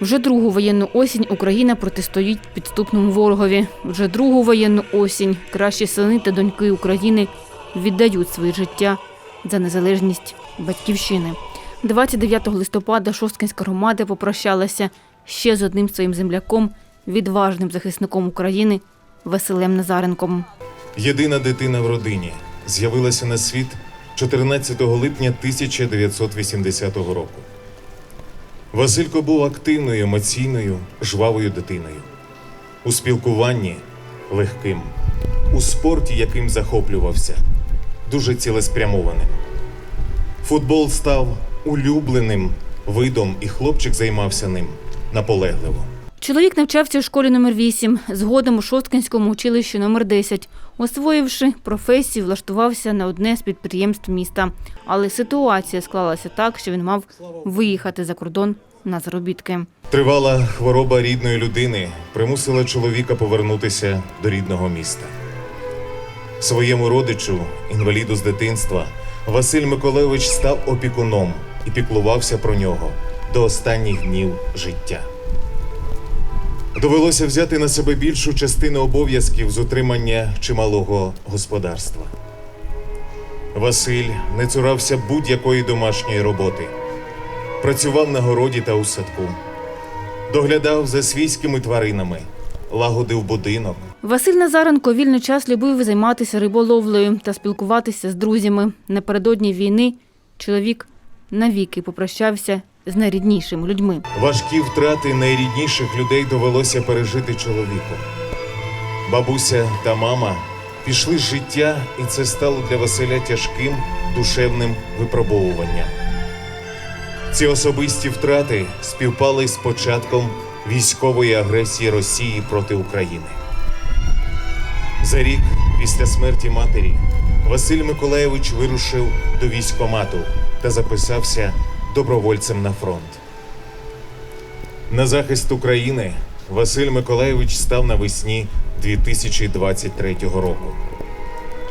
Вже другу воєнну осінь Україна протистоїть підступному ворогові. Вже другу воєнну осінь кращі сини та доньки України віддають своє життя за незалежність батьківщини. 29 листопада Шосткинська громада попрощалася ще з одним своїм земляком, відважним захисником України Василем Назаренком. Єдина дитина в родині з'явилася на світ 14 липня 1980 року. Василько був активною, емоційною, жвавою дитиною. У спілкуванні легким, у спорті, яким захоплювався, дуже цілеспрямованим. Футбол став улюбленим видом, і хлопчик займався ним наполегливо. Чоловік навчався у школі номер 8 згодом у Шосткинському училищі номер 10 Освоївши професію, влаштувався на одне з підприємств міста. Але ситуація склалася так, що він мав виїхати за кордон на заробітки. Тривала хвороба рідної людини примусила чоловіка повернутися до рідного міста. Своєму родичу, інваліду з дитинства, Василь Миколайович став опікуном і піклувався про нього до останніх днів життя. Довелося взяти на себе більшу частину обов'язків з утримання чималого господарства. Василь не цурався будь-якої домашньої роботи працював на городі та у садку, доглядав за свійськими тваринами, лагодив будинок. Василь Назаренко вільний час любив займатися риболовлею та спілкуватися з друзями. Напередодні війни чоловік навіки попрощався з найріднішими людьми. Важкі втрати найрідніших людей довелося пережити чоловіку. Бабуся та мама пішли з життя, і це стало для Василя тяжким душевним випробовуванням. Ці особисті втрати співпали з початком військової агресії Росії проти України. За рік після смерті матері Василь Миколаєвич вирушив до військкомату та записався добровольцем на фронт. На захист України Василь Миколаєвич став навесні 2023 року.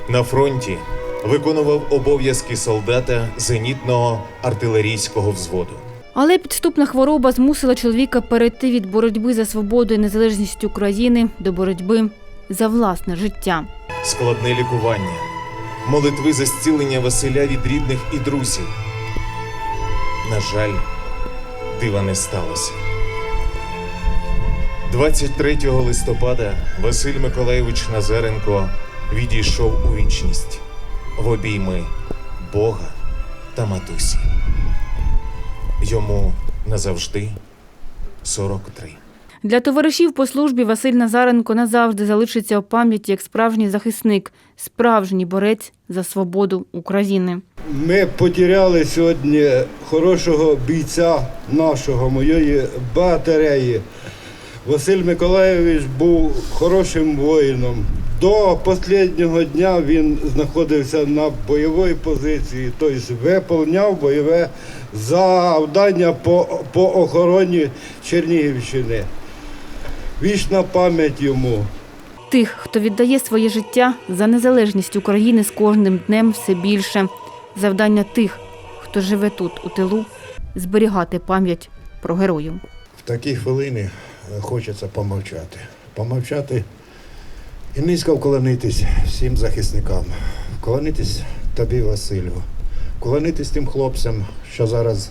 На фронті виконував обов'язки солдата зенітного артилерійського взводу. Але підступна хвороба змусила чоловіка перейти від боротьби за свободу і незалежність України до боротьби за власне життя. складне лікування, молитви за зцілення Василя від рідних і друзів. На жаль, дива не сталося. 23 листопада Василь Миколайович Назаренко відійшов у вічність в обійми Бога та матусі. Йому назавжди 43. Для товаришів по службі Василь Назаренко назавжди залишиться у пам'яті як справжній захисник, справжній борець за свободу України. Ми потеряли сьогодні хорошого бійця нашого, моєї батареї. Василь Миколайович був хорошим воїном. До останнього дня він знаходився на бойовій позиції, тобто виповняв бойове завдання по, по охороні Чернігівщини. Вічна пам'ять йому. Тих, хто віддає своє життя за незалежність України з кожним днем все більше. Завдання тих, хто живе тут, у тилу, зберігати пам'ять про героїв. В такі хвилини е, хочеться помовчати. Помовчати і низько вклонитись всім захисникам. Вклонитись тобі, Василю. Вклонитись тим хлопцям, що зараз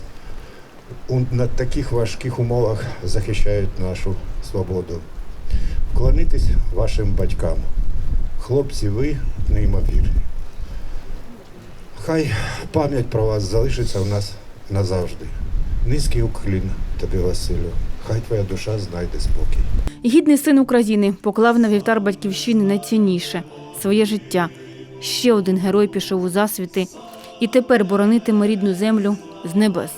у, на таких важких умовах захищають нашу свободу. Вклонитись вашим батькам. Хлопці, ви неймовірні. Хай пам'ять про вас залишиться у нас назавжди. Низький уклін тобі, Василю. Хай твоя душа знайде спокій. Гідний син України поклав на вівтар батьківщини найцінніше своє життя. Ще один герой пішов у засвіти і тепер боронитиме рідну землю з небес.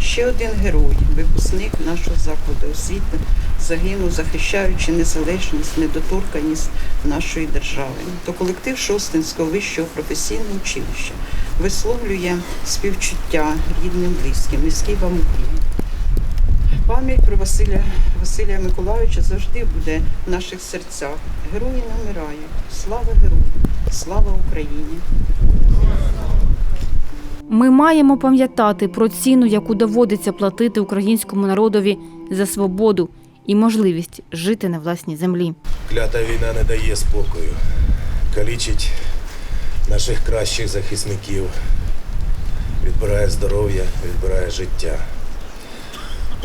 Ще один герой, випускник нашого закладу освіти, загинув, захищаючи незалежність, недоторканність нашої держави. То колектив Шостинського вищого професійного училища висловлює співчуття рідним, близьким, низький вам уклін. Пам'ять про Василя Василія Миколайовича завжди буде в наших серцях. Герої не вмирають. Слава герою! Слава Україні! Ми маємо пам'ятати про ціну, яку доводиться платити українському народові за свободу і можливість жити на власній землі. Клята війна не дає спокою. Калічить наших кращих захисників. Відбирає здоров'я, відбирає життя.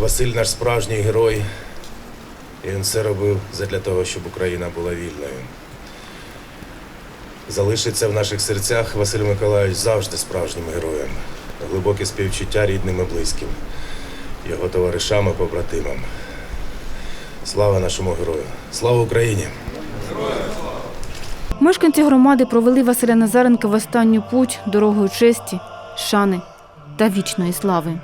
Василь наш справжній герой. І він все робив задля того, щоб Україна була вільною. Залишиться в наших серцях Василь Миколайович завжди справжнім героєм. Глибоке співчуття рідним і близьким, його товаришам і побратимам. Слава нашому герою! Слава Україні! Мешканці громади провели Василя Назаренка в останню путь дорогою честі, шани та вічної слави.